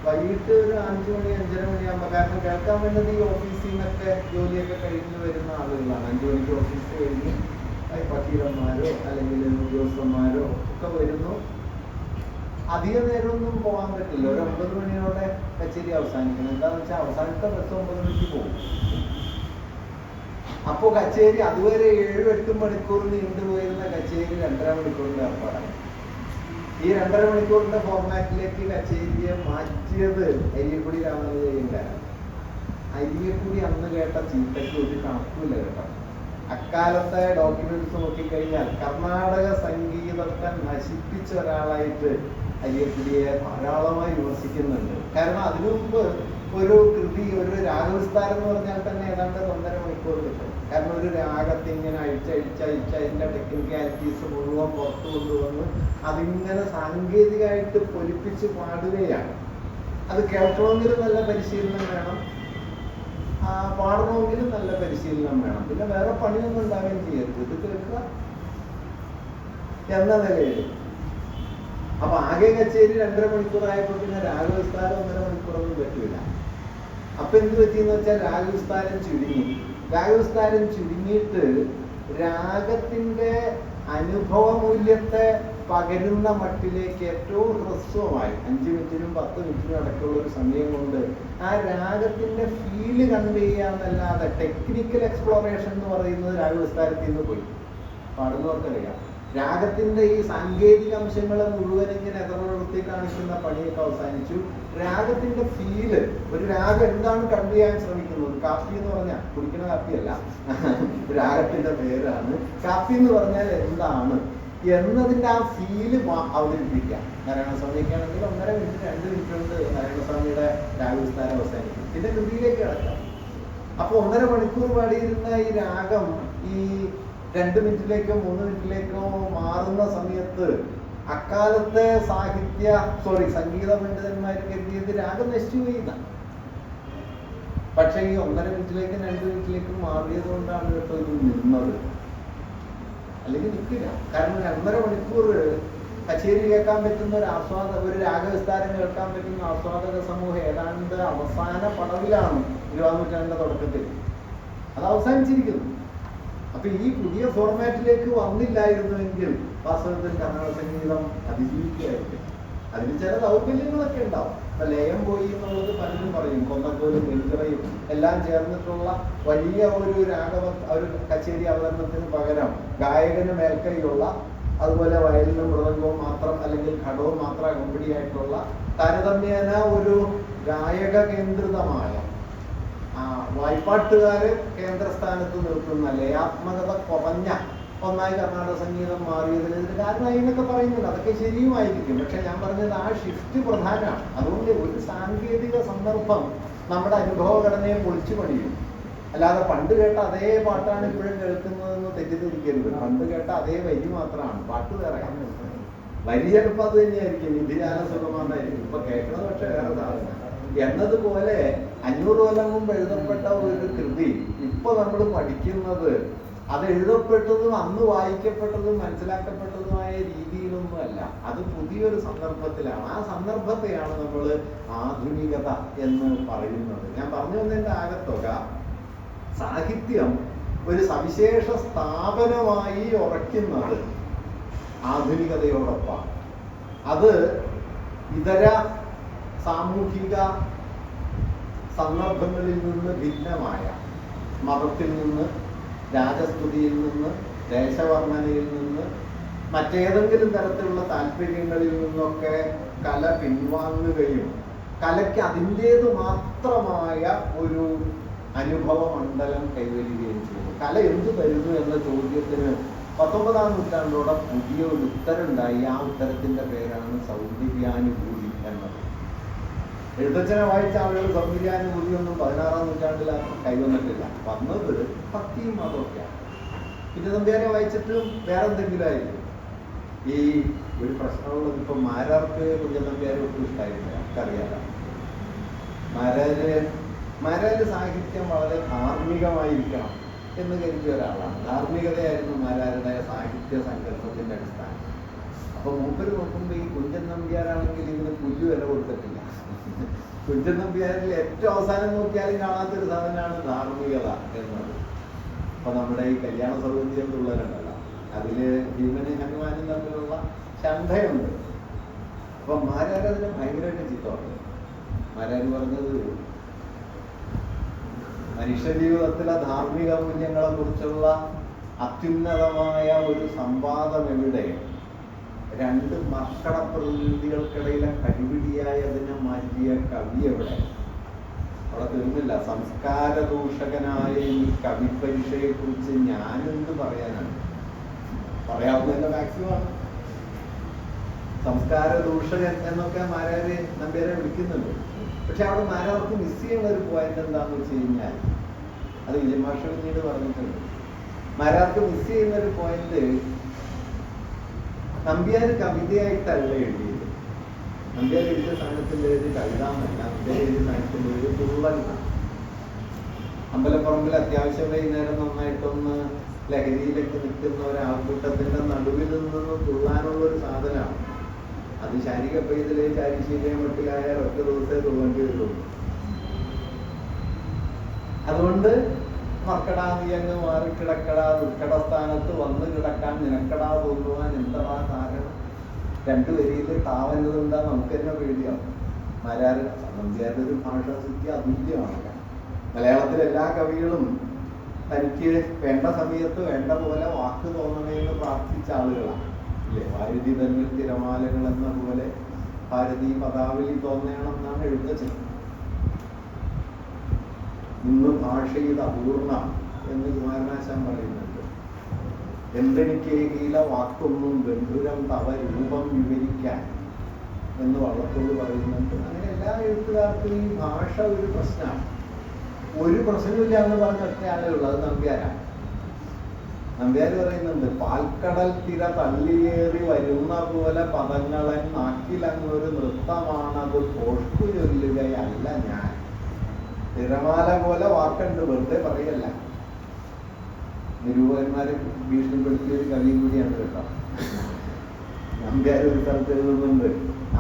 വൈകിട്ട് ഒരു അഞ്ചു മണി അഞ്ചര മണിയാകുമ്പോൾ കാരണം കേൾക്കാൻ വേണ്ടത് ഈ ഓഫീസിൽ നിന്നൊക്കെ ജോലിയൊക്കെ കഴിഞ്ഞ് വരുന്ന ആളുകളാണ്. അഞ്ചു മണിക്ക് ഓഫീസിൽ കഴിഞ്ഞ് വക്കീലന്മാരോ അല്ലെങ്കിൽ ഉദ്യോഗസ്ഥന്മാരോ ഒക്കെ വരുന്നു. അധിക നേരമൊന്നും പോകാൻ പറ്റില്ല. ഒരു ഒമ്പത് മണിയോടെ കച്ചേരി അവസാനിക്കണം. എന്താണെന്ന് വെച്ചാൽ അവസാനത്തെ ബസ് ഒമ്പത് മണിക്ക് പോകും. അപ്പോ കച്ചേരി അതുവരെ ഏഴും എട്ടും മണിക്കൂർ നീണ്ടു പോയിരുന്ന കച്ചേരി രണ്ടര മണിക്കൂറിന്റെ ഏർപ്പാടാണ്. ഈ രണ്ടര മണിക്കൂറിന്റെ ഫോർമാറ്റിലേക്ക് കച്ചേരിയെ മാറ്റിയത് അരിയക്കുടി രാമനുജയങ്കാരാണ് അരിയക്കുടി അന്ന് കേട്ട ചീത്തയ്ക്ക് ഒരു കണക്കുമില്ല കേട്ടോ. അക്കാലത്തെ ഡോക്യുമെന്റ്സ് നോക്കിക്കഴിഞ്ഞാൽ കർണാടക സംഗീതത്തെ നശിപ്പിച്ച ഒരാളായിട്ട് അയ്യക്കുടിയെ ധാരാളമായി വിമർശിക്കുന്നുണ്ട്. കാരണം അതിനു മുമ്പ് ഒരു കൃതി ഒരു രാഗവിസ്താരം എന്ന് പറഞ്ഞാൽ തന്നെ ഏതാണ്ട് ഒന്നര മണിക്കൂർ കിട്ടും. കാരണം ഒരു രാഗത്തെ ഇങ്ങനെ അഴിച്ചഴിച്ചഴിച്ച് അതിന്റെ ടെക്നിക്കാലിറ്റീസ് മുഴുവൻ പുറത്തു കൊണ്ടുവന്ന് അതിങ്ങനെ സാങ്കേതികമായിട്ട് പൊലിപ്പിച്ച് പാടുകയാണ്. അത് കേൾക്കണമെങ്കിലും നല്ല പരിശീലനം വേണം. പാടണമെങ്കിലും നല്ല പരിശീലനം വേണം. പിന്നെ വേറെ പണിയൊന്നും ഉണ്ടാവുകയും ചെയ്യരുത്. ഇത് കേൾക്കുക എന്ന നിലയിൽ അപ്പൊ ആകെ കച്ചേരി രണ്ടര മണിക്കൂറായപ്പോൾ പിന്നെ രാഗവിസ്താരം ഒന്നര മണിക്കൂറൊന്നും പറ്റൂല. അപ്പൊ എന്ത് പറ്റിയെന്ന് വെച്ചാൽ രാഗവിസ്താരം ചുരുങ്ങി. രാഗവിസ്താരം ചുരുങ്ങിയിട്ട് രാഗത്തിന്റെ അനുഭവ മൂല്യത്തെ പകരുന്ന മട്ടിലേക്ക് ഏറ്റവും ഹ്രസ്വമായി അഞ്ച് മിനിറ്റിനും പത്ത് മിനിറ്റിനും അടക്കമുള്ള ഒരു സമയം കൊണ്ട് ആ രാഗത്തിന്റെ ഫീൽ കൺവേ ചെയ്യാന്നല്ലാതെ ടെക്നിക്കൽ എക്സ്പ്ലോറേഷൻ എന്ന് പറയുന്നത് രാഗവിസ്താരത്തിൽ നിന്ന് പോയി. പാടുന്നവർക്കറിയാം രാഗത്തിന്റെ ഈ സാങ്കേതിക അംശങ്ങളെ മുഴുവൻ ഇങ്ങനെ എതിർത്തി കാണിക്കുന്ന പണിയൊക്കെ അവസാനിച്ചു. രാഗത്തിന്റെ ഫീൽ ഒരു രാഗം എന്താണ് കണ്ടു ചെയ്യാൻ ശ്രമിക്കുന്നത്? കാപ്പി എന്ന് പറഞ്ഞാൽ കുടിക്കുന്ന കാപ്പിയല്ല. രാഗത്തിന്റെ പേരാണ്. കാപ്പി എന്ന് പറഞ്ഞാൽ എന്താണ്? എന്നതിന്റെ ആ ഫീൽ അവതരിപ്പിക്കാം നാരായണ ആണെങ്കിൽ ഒന്നര മിനിറ്റ് രണ്ട് മിനിറ്റ് കൊണ്ട് നാരായണസ്വാമിയുടെ രാഗവിസ്താരം അവസാനിക്കും. പിന്നെ കൃതിയിലേക്ക് കിടക്കാം. അപ്പൊ ഒന്നര മണിക്കൂർ പാടിയിരുന്ന ഈ രാഗം ഈ രണ്ട് മിനിറ്റിലേക്കോ മൂന്ന് മിനിറ്റിലേക്കോ മാറുന്ന സമയത്ത് അക്കാലത്തെ സാഹിത്യ സോറി സംഗീത പണ്ഡിതന്മാർ കരുതിയത് രാഗം നശിച്ചു പോയിന്ന പക്ഷേ ഈ ഒന്നര മിനിറ്റിലേക്കും രണ്ട് മിനിറ്റിലേക്കും മാറിയത് കൊണ്ടാണ് കേട്ടോ ഇത് നിന്നത്. അല്ലെങ്കിൽ നിൽക്കില്ല കാരണം രണ്ടര മണിക്കൂർ കച്ചേരി കേൾക്കാൻ പറ്റുന്ന ഒരു ആസ്വാദ ഒരു രാഗവിസ്താരം കേൾക്കാൻ പറ്റുന്ന ആസ്വാദക സമൂഹം ഏതാണ്ട് അവസാന പടവിലാണ് ഇരുപതാം നൂറ്റാണ്ടിന്റെ തുടക്കത്തിൽ. അത് അവസാനിച്ചിരിക്കുന്നു. അപ്പൊ ഈ പുതിയ ഫോർമാറ്റിലേക്ക് വന്നില്ലായിരുന്നുവെങ്കിൽ വാസ്തവത്തിൽ കന്നഡ സംഗീതം അതിജീവിക്കുകയായിരിക്കും. അതിന് ചില ദൗർബല്യങ്ങളൊക്കെ ഉണ്ടാവും. ഇപ്പൊ ലയം പോയി എന്നുള്ളത് പലരും പറയും. കൊന്നക്കോലും വെഞ്ചിറയും എല്ലാം ചേർന്നിട്ടുള്ള വലിയ ഒരു രാഗവ ഒരു കച്ചേരി അവതരണത്തിന് പകരം ഗായകന് മേൽക്കൈയുള്ള അതുപോലെ വയലിനും മൃദംഗവും മാത്രം അല്ലെങ്കിൽ ഘടവും മാത്രം അകമ്പടിയായിട്ടുള്ള താരതമ്യേന ഒരു ഗായക കേന്ദ്രിതമായ വായ്പാട്ടുകാര് കേന്ദ്രസ്ഥാനത്ത് നിർത്തുന്ന ലയാത്മകത കുറഞ്ഞ ഒന്നായി കർണാടക സംഗീതം മാറിയതിന് ഇതിന് കാരണമായി എന്നൊക്കെ പറയുന്നുണ്ട്. അതൊക്കെ ശരിയുമായിരിക്കും പക്ഷെ ഞാൻ പറഞ്ഞത് ആ ഷിഫ്റ്റ് പ്രധാനമാണ്. അതുകൊണ്ട് ഒരു സാങ്കേതിക സന്ദർഭം നമ്മുടെ അനുഭവഘടനയെ പൊളിച്ചു പണിയും. അല്ലാതെ പണ്ട് കേട്ട അതേ പാട്ടാണ് ഇപ്പോഴും കേൾക്കുന്നതെന്ന് തെറ്റിദ്ധരിക്കരുത്. പണ്ട് കേട്ട അതേ വരി മാത്രമാണ്. പാട്ട് വേറെ വരി ചിലപ്പോൾ അത് തന്നെയായിരിക്കും. നിധിജാല സുഖമായിരിക്കും ഇപ്പൊ കേൾക്കുന്നത് പക്ഷെ വേറെ സാധനം എന്നതുപോലെ അഞ്ഞൂറ് കൊല്ലം മുമ്പ് എഴുതപ്പെട്ട ഒരു കൃതി ഇപ്പൊ നമ്മൾ പഠിക്കുന്നത് അത് എഴുതപ്പെട്ടതും അന്ന് വായിക്കപ്പെട്ടതും മനസ്സിലാക്കപ്പെട്ടതുമായ രീതിയിലൊന്നുമല്ല അത് പുതിയൊരു സന്ദർഭത്തിലാണ്. ആ സന്ദർഭത്തെയാണ് നമ്മൾ ആധുനികത എന്ന് പറയുന്നത്. ഞാൻ പറഞ്ഞു വന്നതിന്റെ ആകത്തുക. സാഹിത്യം ഒരു സവിശേഷ സ്ഥാപനമായി ഉറയ്ക്കുന്നത് ആധുനികതയോടൊപ്പം അത് ഇതര സാമൂഹിക സന്ദർഭങ്ങളിൽ നിന്ന് ഭിന്നമായ മതത്തിൽ നിന്ന് രാജസ്തുതിയിൽ നിന്ന് ദേശവർണനയിൽ നിന്ന് മറ്റേതെങ്കിലും തരത്തിലുള്ള താല്പര്യങ്ങളിൽ നിന്നൊക്കെ കല പിൻവാങ്ങുകയും കലയ്ക്ക് അതിന്റേത് മാത്രമായ ഒരു അനുഭവ മണ്ഡലം കൈവരികയും ചെയ്യുന്നു കല എന്ത് തരുന്നു എന്ന ചോദ്യത്തിന് പത്തൊമ്പതാം നൂറ്റാണ്ടോടെ പുതിയ ഒരു ഉത്തരമുണ്ടായി. ആ ഉത്തരത്തിന്റെ പേരാണ് സൗന്ദര്യാനുഭൂതി എഴുത്തച്ഛനെ വായിച്ച ആളുകൾ സൗന്ദര്യാനുഭൂതി ഒന്നും പതിനാറാം നൂറ്റാണ്ടിൽ കൈവന്നിട്ടില്ല. വന്നത് ഭക്തിയും മതമൊക്കെയാണ് പിന്നെ നമ്പ്യാരെ വായിച്ചിട്ട് വേറെ എന്തെങ്കിലും ആയിരുന്നു ഈ ഒരു പ്രശ്നമുള്ളത് ഇപ്പൊ മാരാർക്ക് കുഞ്ഞനമ്പ്യാരെ ഒട്ടും ഇഷ്ടമായിരുന്നില്ല എനിക്കറിയാതെ മാരാര് സാഹിത്യം വളരെ ധാർമ്മികമായിരിക്കണം എന്ന് കരുതിയ ഒരാളാണ്. ധാർമ്മികതയായിരുന്നു മാരാരുടെ സാഹിത്യ സങ്കല്പത്തിന്റെ അടിസ്ഥാനം. അപ്പൊ മൂപ്പര് നോക്കുമ്പോ ഈ കുഞ്ചൻ നമ്പ്യാരാണെങ്കിൽ ഇതിന് പുല്ല് വില കൊടുത്തിട്ടില്ല കുഞ്ചൻ നമ്പ്യാരിൽ ഏറ്റവും അവസാനം നോക്കിയാലും കാണാത്തൊരു സാധനമാണ് ധാർമ്മികത എന്നത്. അപ്പൊ നമ്മുടെ ഈ കല്യാണ സൗകര്യം തുള്ളലുണ്ടല്ലോ അതിൽ ഭീമനും ഹനുമാനും തമ്മിലുള്ള ശണ്ഠയുണ്ട് അപ്പൊ മാരാര് അതിനെ ഭയങ്കരമായിട്ട് ചിത്തമാണ് മാരാർ പറഞ്ഞത് മനുഷ്യജീവിതത്തിലെ ധാർമ്മിക മൂല്യങ്ങളെ കുറിച്ചുള്ള അത്യുന്നതമായ ഒരു സംവാദം എവിടെ രണ്ട് മക്കള പ്രതിനിധികൾക്കിടയിലെ കടിപിടിയായി അതിനെ മാറ്റിയ കവി എവിടെ? അവിടെ തീർന്നില്ല സംസ്കാര ദൂഷകനായ ഈ കവി പരീക്ഷയെ കുറിച്ച് ഞാനെന്ത് പറയാനാണ്? പറയാവുന്നതിന്റെ മാക്സിമം സംസ്കാര ദൂഷകൻ എന്നൊക്കെ മാരാരെ നമ്പ്യാരെ വിളിക്കുന്നുണ്ട്. പക്ഷെ അവിടെ മാരാർക്ക് മിസ് ചെയ്യുന്ന ഒരു പോയിന്റ് എന്താന്ന് വെച്ച് കഴിഞ്ഞാൽ അത് വിജയമാഷ പിന്നീട് പറഞ്ഞിട്ടുണ്ട്. മാരാർക്ക് മിസ് ചെയ്യുന്ന ഒരു പോയിന്റ് നമ്പ്യാർ കവിതയായിട്ടല്ല എഴുതിയത്. നമ്പ്യാർ എഴുതിയ സാധനത്തിന്റെ ഒരു കവിത എന്നല്ല നമ്പ്യാർ എഴുതിയ സാധനത്തിന്റെ ഒരു തുള്ളലാണ് അമ്പലപ്പറമ്പിൽ അത്യാവശ്യം വൈകുന്നേരം നന്നായിട്ടൊന്ന് ലഹരിയിലേക്ക് നിൽക്കുന്ന ഒരു ആൾക്കൂട്ടത്തിന്റെ നടുവിൽ നിന്ന് തുള്ളാനുള്ള ഒരു സാധനമാണ്. അത് ശാരീരിക പെയ്തിലെ ശാരീരിക മട്ടിലായ ഒറ്റ ദിവസമേ തുള്ളേണ്ടി വരുള്ളൂ. അതുകൊണ്ട് മർക്കടാ നീ അങ്ങ് മാറിക്കിടക്കടാ ദുർഘട സ്ഥാനത്ത് വന്ന് കിടക്കാൻ നിനക്കടാ തോന്നുവാൻ എന്തടാ കാരണം? രണ്ടു വരിയിൽ എന്താ നമുക്ക് തന്നെ പേടിയാണ് മലയാള നമ്പ്യാരുടെ ഒരു ഭാഷാസിദ്ധി അതുല്യമാണ് മലയാളത്തിലെ എല്ലാ കവികളും തനിക്ക് വേണ്ട സമയത്ത് വേണ്ട പോലെ വാക്ക് തോന്നണമെന്ന് പ്രാർത്ഥിച്ച ആളുകളാണ് ഇല്ലേ? ഭാരതി തന്നിൽ തിരമാലകൾ എന്ന പോലെ ഭാരതി പദാവലി തോന്നണം എന്നാണ് എഴുത്തച്ഛൻ. ഇന്ന് ഭാഷയുടെ അപൂർണ എന്ന് കുമാരനാശാൻ പറയുന്നുണ്ട്. എന്തെനിക്കേകീല വാക്കൊന്നും ബന്ധുരം തവ രൂപം വിവരിക്കാൻ എന്ന് വള്ളത്തോട് പറയുന്നുണ്ട്. അങ്ങനെ എല്ലാ എഴുത്തുകാർക്കും ഈ ഭാഷ ഒരു പ്രശ്നമാണ്. ഒരു പ്രശ്നമില്ല എന്ന് പറഞ്ഞ ഒറ്റയാളേ ഉള്ളൂ അത് നമ്പ്യാരാണ് നമ്പ്യാർ പറയുന്നുണ്ട് പാൽക്കടൽ തിര തള്ളിയേറി വരുന്ന പോലെ പദങ്ങളെ നാക്കിലങ്ങൊരു നൃത്തമാണത് പോഷ്കു ചൊല്ലുകയല്ല ഞാൻ. തിരമാല പോലെ വാക്കുണ്ട് വെറുതെ പറയല്ല. നിരൂപകന്മാരെ ഭീഷണിപ്പെടുത്തിയ ഒരു കവിയും കൂടിയാണ് കേട്ടോ. നമ്പ്യാർ ഒരു സ്ഥലത്ത് എഴുതുന്നുണ്ട്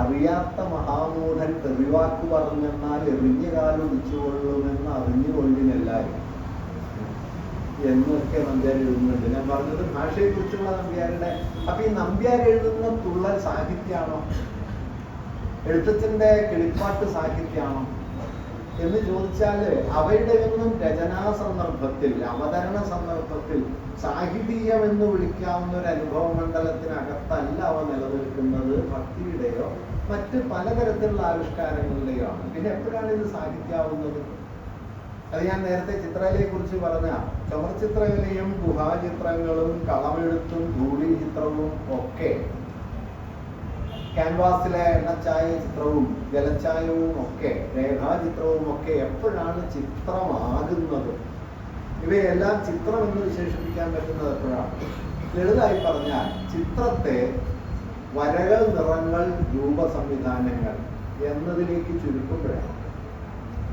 അറിയാത്ത മഹാമൂഢൻ തെറിവാക്ക് പറഞ്ഞെന്നാൽ എറിഞ്ഞ കാലം കാലൊടിച്ചുകൊള്ളുമെന്ന് അറിഞ്ഞുകൊള്ളിനെല്ലാവരും എന്നൊക്കെ നമ്പ്യാർ എഴുതുന്നുണ്ട്. ഞാൻ പറഞ്ഞത് ഭാഷയെ കുറിച്ചുള്ള നമ്പ്യാരുടെ അപ്പൊ ഈ നമ്പ്യാർ എഴുതുന്ന തുള്ളൽ സാഹിത്യമാണോ? എഴുത്തച്ഛന്റെ കിളിപ്പാട്ട് സാഹിത്യമാണോ? എന്ന് ചോദിച്ചാൽ അവയുടെ ഒന്നും രചനാ സന്ദർഭത്തിൽ അവതരണ സന്ദർഭത്തിൽ സാഹിതീയം എന്ന് വിളിക്കാവുന്ന ഒരു അനുഭവ മണ്ഡലത്തിനകത്തല്ല അവ നിലനിൽക്കുന്നത് ഭക്തിയുടെയോ മറ്റ് പലതരത്തിലുള്ള ആവിഷ്കാരങ്ങളുടെയോ ആണ് പിന്നെ എപ്പോഴാണ് ഇത് സാഹിത്യാവുന്നത് അത് ഞാൻ നേരത്തെ ചിത്രകലയെ കുറിച്ച് പറഞ്ഞ ചുമർചിത്രകലയും ഗുഹാചിത്രങ്ങളും കളമെഴുത്തും ധൂളി ചിത്രവും ഒക്കെ ക്യാൻവാസിലെ എണ്ണച്ചായ ചിത്രവും ജലച്ചായവും ഒക്കെ രേഖാചിത്രവും ഒക്കെ എപ്പോഴാണ് ചിത്രമാകുന്നത്? ഇവയെല്ലാം ചിത്രം എന്ന് വിശേഷിപ്പിക്കാൻ പറ്റുന്നത് എപ്പോഴാണ്? ലളിതമായി പറഞ്ഞാൽ ചിത്രത്തെ വരകൾ നിറങ്ങൾ രൂപ സംവിധാനങ്ങൾ എന്നതിലേക്ക് ചുരുക്കുമ്പോഴാണ്.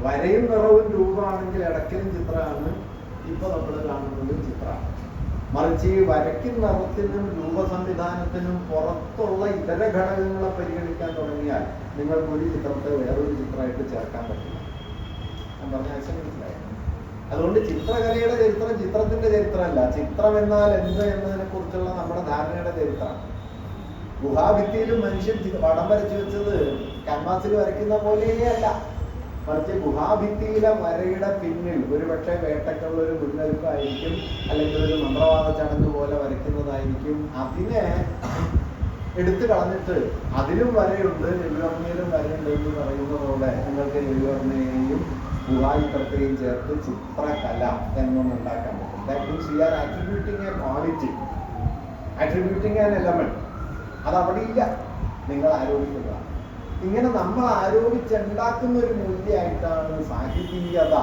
വരയും നിറവും രൂപമാണെങ്കിൽ ഇടയ്ക്കലും ചിത്രമാണ്. ഇപ്പൊ നമ്മൾ കാണുന്നത് ചിത്രമാണ് മറിച്ച് ഈ വരയ്ക്കുന്ന രൂപ സംവിധാനത്തിനും പുറത്തുള്ള ഇതര ഘടകങ്ങളെ പരിഗണിക്കാൻ തുടങ്ങിയാൽ നിങ്ങൾക്ക് ഒരു ചിത്രത്തെ വേറൊരു ചിത്രമായിട്ട് ചേർക്കാൻ പറ്റില്ല. ഞാൻ പറഞ്ഞ ആശയം മനസ്സിലായി? അതുകൊണ്ട് ചിത്രകലയുടെ ചരിത്രം ചിത്രത്തിന്റെ ചരിത്രമല്ല. ചിത്രം എന്നാൽ എന്ത് എന്നതിനെ കുറിച്ചുള്ള നമ്മുടെ ധാരണയുടെ ചരിത്രമാണ് ഗുഹാഭിത്തിയിലും മനുഷ്യൻ പടം വരച്ചു വെച്ചത് ക്യാൻവാസിൽ വരയ്ക്കുന്ന പോലെയേ അല്ല. മറിച്ച് ഗുഹാഭിത്തിയിലെ വരയുടെ പിന്നിൽ ഒരുപക്ഷെ വേട്ടക്കുള്ള ഒരു മുന്നൊരുക്കമായിരിക്കും അല്ലെങ്കിൽ ഒരു മന്ത്രവാദ ചടങ്ങ് പോലെ വരയ്ക്കുന്നതായിരിക്കും. അതിനെ എടുത്തു കളഞ്ഞിട്ട് അതിലും വരയുണ്ട് രവിവർമ്മയിലും വരയുണ്ട് എന്ന് പറയുന്നതോടെ നിങ്ങൾക്ക് രവിവർമ്മയെയും ഗുഹായിത്രത്തെയും ചേർത്ത് ചിത്രകല എന്നൊന്ന് ഉണ്ടാക്കാൻ പറ്റും. That attributing a quality attributing an element അത് അവിടെ ഇല്ല. നിങ്ങൾ ആരോപിക്കുന്നതാണ് ഇങ്ങനെ നമ്മൾ ആരോപിച്ചുണ്ടാക്കുന്ന ഒരു മൂല്യമായിട്ടാണ് സാഹിതീയത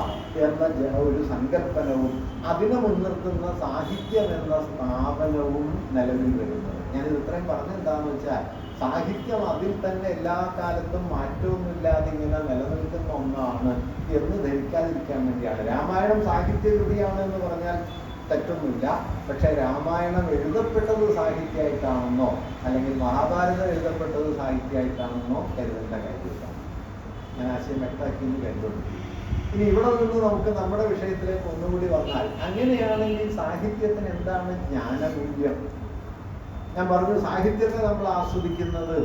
എന്ന ഒരു സങ്കല്പനവും അതിനെ മുൻനിർത്തുന്ന സാഹിത്യം എന്ന സ്ഥാപനവും നിലവിൽ വരുന്നത്. ഞാനിത് ഇത്രയും പറഞ്ഞെന്താന്ന് വെച്ചാൽ സാഹിത്യം അതിൽ തന്നെ എല്ലാ കാലത്തും മാറ്റമൊന്നുമില്ലാതെ ഇങ്ങനെ നിലനിൽക്കുന്ന ഒന്നാണ് എന്ന് ധരിക്കാതിരിക്കാൻ വേണ്ടിയാണ്. രാമായണം സാഹിത്യ കൃതിയാണ് എന്ന് പറഞ്ഞാൽ തെറ്റൊന്നുമില്ല. പക്ഷെ രാമായണം എഴുതപ്പെട്ടത് സാഹിത്യമായിട്ടാണെന്നോ അല്ലെങ്കിൽ മഹാഭാരതം എഴുതപ്പെട്ടത് സാഹിത്യമായിട്ടാണെന്നോ കരുതേണ്ട കാര്യമില്ല. ഞാൻ ആശയം വ്യക്തമാക്കി എന്ന് കരുതുന്നു ഇനി ഇവിടെ നിന്ന് നമുക്ക് നമ്മുടെ വിഷയത്തിലേക്ക് ഒന്നുകൂടി വന്നാൽ അങ്ങനെയാണെങ്കിൽ സാഹിത്യത്തിന് എന്താണ് ജ്ഞാനമൂല്യം? ഞാൻ പറഞ്ഞു സാഹിത്യത്തെ നമ്മൾ ആസ്വദിക്കുന്നത്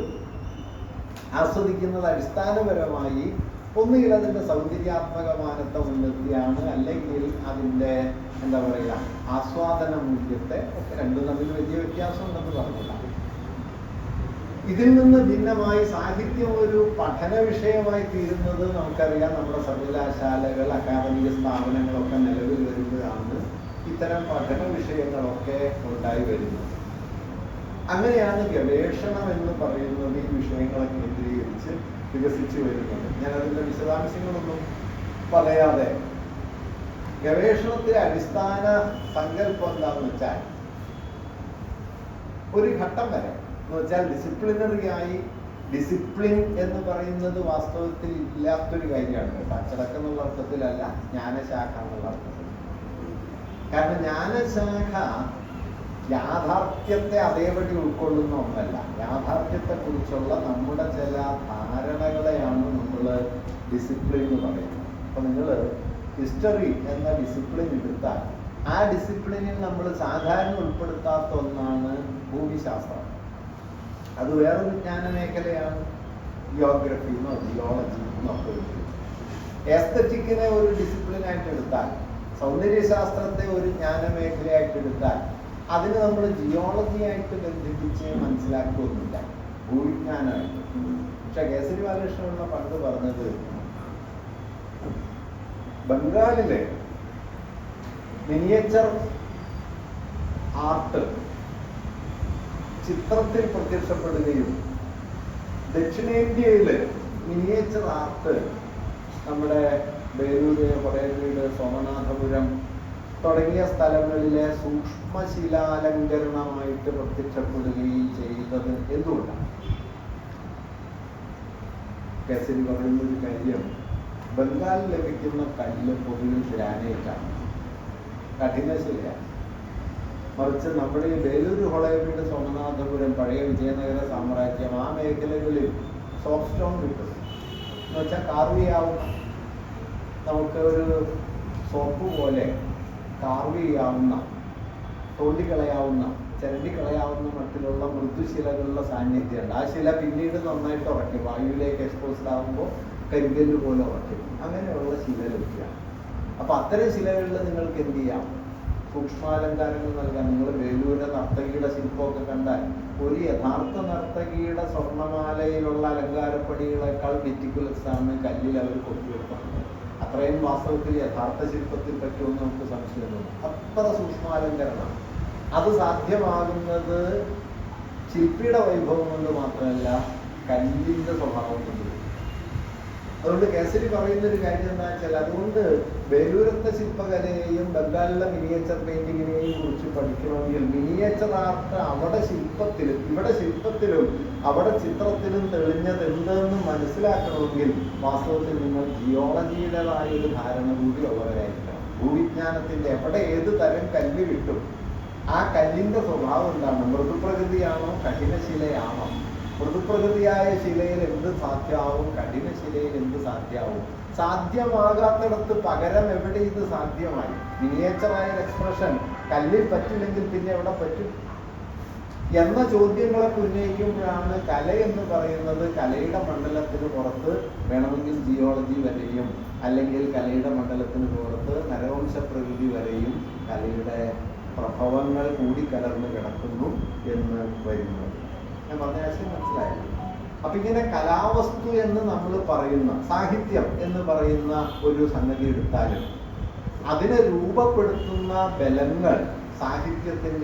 ആസ്വദിക്കുന്നത് അടിസ്ഥാനപരമായി ഒന്നുകിൽ അതിന്റെ സൗന്ദര്യാത്മകമാനത്തെ മുൻനിർത്തിയാണ് അല്ലെങ്കിൽ അതിന്റെ എന്താ പറയുക ആസ്വാദന മൂല്യത്തെ ഒക്കെ രണ്ടും തമ്മിൽ വലിയ വ്യത്യാസം ഉണ്ടെന്ന് പറഞ്ഞില്ല ഇതിൽ നിന്ന് ഭിന്നമായി സാഹിത്യം ഒരു പഠന വിഷയമായി തീരുന്നത് നമുക്കറിയാം. നമ്മുടെ സർവകലാശാലകൾ അക്കാദമിക സ്ഥാപനങ്ങളൊക്കെ നിലവിൽ വരുമ്പോഴാണ് ഇത്തരം പഠന വിഷയങ്ങളൊക്കെ ഉണ്ടായി വരുന്നത്. അങ്ങനെയാണ് ഗവേഷണം എന്ന് പറയുന്നത് ഈ വിഷയങ്ങളെ കേന്ദ്രീകരിച്ച് വികസിച്ചു വരുന്നത്. ഞാൻ അതിന്റെ വിശദാംശങ്ങളൊന്നും പറയാതെ. ഗവേഷണത്തിലെ അടിസ്ഥാന സങ്കല്പം എന്താണെന്ന് വെച്ചാൽ ഒരു ഘട്ടം വരെ എന്ന് വെച്ചാൽ ഡിസിപ്ലിനറി ആയി ഡിസിപ്ലിൻ എന്ന് പറയുന്നത് വാസ്തവത്തിൽ ഇല്ലാത്തൊരു കാര്യമാണ് കേട്ടോ. അച്ചടക്കം എന്നുള്ള അർത്ഥത്തിലല്ല ജ്ഞാനശാഖ എന്നുള്ള അർത്ഥത്തിൽ കാരണം ജ്ഞാനശാഖ യാഥാർത്ഥ്യത്തെ അതേപടി ഉൾക്കൊള്ളുന്ന ഒന്നല്ല. യാഥാർത്ഥ്യത്തെ കുറിച്ചുള്ള നമ്മുടെ ചില ധാരണകളെയാണ് നമ്മൾ ഡിസിപ്ലിൻ എന്ന് പറയുന്നത്. അപ്പൊ നിങ്ങൾ ഹിസ്റ്ററി എന്ന ഡിസിപ്ലിൻ എടുത്താൽ ആ ഡിസിപ്ലിനിൽ നമ്മൾ സാധാരണ ഉൾപ്പെടുത്താത്ത ഒന്നാണ് ഭൂമിശാസ്ത്രം. അത് വേറൊരു വിജ്ഞാന മേഖലയാണ്. ജിയോഗ്രഫി എന്നോ ജിയോളജി എന്നൊക്കെ എസ്തറ്റിക്കിനെ ഒരു ഡിസിപ്ലിനായിട്ട് എടുത്താൽ സൗന്ദര്യശാസ്ത്രത്തെ ഒരു ജ്ഞാന മേഖലയായിട്ട് എടുത്താൽ അതിന് നമ്മൾ ജിയോളജി ആയിട്ട് ബന്ധിപ്പിച്ച് മനസ്സിലാക്കുകയൊന്നുമില്ല ഭൂവിജ്ഞാനമായിട്ട് പക്ഷെ കേസരി ബാലകൃഷ്ണനുള്ള പണ്ട് പറഞ്ഞത് ബംഗാളിലെ മിനിയേച്ചർ ആർട്ട് ചിത്രത്തിൽ പ്രത്യക്ഷപ്പെടുകയും ദക്ഷിണേന്ത്യയിൽ മിനിയേച്ചർ ആർട്ട് നമ്മുടെ ബേലൂര് കൊടയവീട് സോമനാഥപുരം തുടങ്ങിയ സ്ഥലങ്ങളിലെ സൂക്ഷ്മശിലാലങ്കരണമായിട്ട് പ്രത്യക്ഷപ്പെടുകയും ചെയ്തത് എന്തുകൊണ്ടാണ്? പറയുന്ന ഒരു കാര്യം ബംഗാളിൽ ലഭിക്കുന്ന കല്ല് പൊതുവിൽ ഗ്രാനൈറ്റാണ്. കഠിനശിലയാണ് മറിച്ച് നമ്മുടെ ഈ വേലൂർ ഹൊളയവീട് സോമനാഥപുരം പഴയ വിജയനഗര സാമ്രാജ്യം ആ മേഖലകളിൽ സോഫ്റ്റ് സ്റ്റോൺ കിട്ടും എന്ന് വെച്ചാൽ കാർവ് നമുക്ക് ഒരു സോപ്പ് പോലെ കാർവ് ചെയ്യാവുന്ന തോണ്ടിക്കളയാവുന്ന ചിരണ്ടിക്കളയാവുന്ന മട്ടിലുള്ള മൃദുശിലകളുടെ സാന്നിധ്യമുണ്ട്. ആ ശില പിന്നീട് നന്നായിട്ട് ഉറക്കും വായുവിലേക്ക് എക്സ്പോസ്ഡ് ആകുമ്പോൾ കരിങ്കല്ല് പോലെ ഉറക്കും അങ്ങനെയുള്ള ശില ലഭിക്കുക അപ്പൊ അത്തരം ശിലകളിൽ നിങ്ങൾക്ക് എന്ത് ചെയ്യാം? സൂക്ഷ്മാലങ്കാരങ്ങൾ നൽകാൻ. നിങ്ങൾ വേലൂരിലെ നർത്തകിയുടെ ശില്പമൊക്കെ കണ്ടാൽ ഒരു യഥാർത്ഥ നർത്തകിയുടെ സ്വർണമാലയിലുള്ള അലങ്കാരപ്പടികളെക്കാൾ മെറ്റിക്കുലസ് ആണ് കല്ലിൽ അവർ കൊത്തിയെടുക്കുന്നത് അത്രയും വാസ്തവത്തിൽ യഥാർത്ഥ ശില്പത്തിൽ പറ്റുമെന്ന് നമുക്ക് സംശയമൊന്നും അത്ര സൂക്ഷ്മാലങ്കരണം. അത് സാധ്യമാകുന്നത് ശില്പിയുടെ വൈഭവം കൊണ്ട് മാത്രമല്ല കല്ലിന്റെ സ്വഭാവം കൊണ്ട്. അതുകൊണ്ട് കേസരി പറയുന്ന ഒരു കാര്യം എന്താ വെച്ചാൽ അതുകൊണ്ട് ബേലൂരത്തെ ശില്പകലയെയും ബംഗാളിലെ മിനിയേച്ചർ പെയിന്റിങ്ങിനെയും കുറിച്ച് പഠിക്കണമെങ്കിൽ മിനിയേച്ചർ ആർട്ട് അവിടെ ശില്പത്തിലും ഇവിടെ ശില്പത്തിലും അവിടെ ചിത്രത്തിലും തെളിഞ്ഞത് എന്തെന്ന് മനസ്സിലാക്കണമെങ്കിൽ വാസ്തവത്തിൽ നിങ്ങൾ ജിയോളജിയുടേതായ ഒരു ധാരണ കൂടി ഉള്ളവരായിരിക്കണം ഭൂവിജ്ഞാനത്തിന്റെ എവിടെ ഏത് തരം കല്ല് കിട്ടും? ആ കല്ലിന്റെ സ്വഭാവം എന്താണ്? മൃദുപ്രകൃതിയാണോ? കഠിനശിലയാണോ? മൃദുപ്രകൃതിയായ ശിലയിൽ എന്ത് സാധ്യമാവും? കഠിന ശിലയിൽ എന്ത് സാധ്യമാവും? സാധ്യമാകാത്തിടത്ത് പകരം എവിടെ ഇത് സാധ്യമായി? മിനിയേച്ചറായ എക്സ്പ്രഷൻ കല്ലിൽ പറ്റില്ലെങ്കിൽ പിന്നെ എവിടെ പറ്റും? എന്ന ചോദ്യങ്ങളൊക്കെ ഉന്നയിക്കുമ്പോഴാണ് കല എന്ന് പറയുന്നത് കലയുടെ മണ്ഡലത്തിന് പുറത്ത് വേണമെങ്കിൽ ജിയോളജി വരെയും അല്ലെങ്കിൽ കലയുടെ മണ്ഡലത്തിന് പുറത്ത് നരവംശ പ്രകൃതി വരെയും കലയുടെ പ്രഭവങ്ങൾ കൂടി കൂടിക്കലർന്ന് കിടക്കുന്നു എന്ന് വരുന്നത് ഞാൻ പറഞ്ഞ ആശയം മനസ്സിലായല്ലോ? അപ്പൊ ഇങ്ങനെ കലാവസ്തു എന്ന് നമ്മൾ പറയുന്ന സാഹിത്യം എന്ന് പറയുന്ന ഒരു സംഗതി എടുത്താലും അതിനെ രൂപപ്പെടുത്തുന്ന ബലങ്ങൾ സാഹിത്യത്തിന്റെ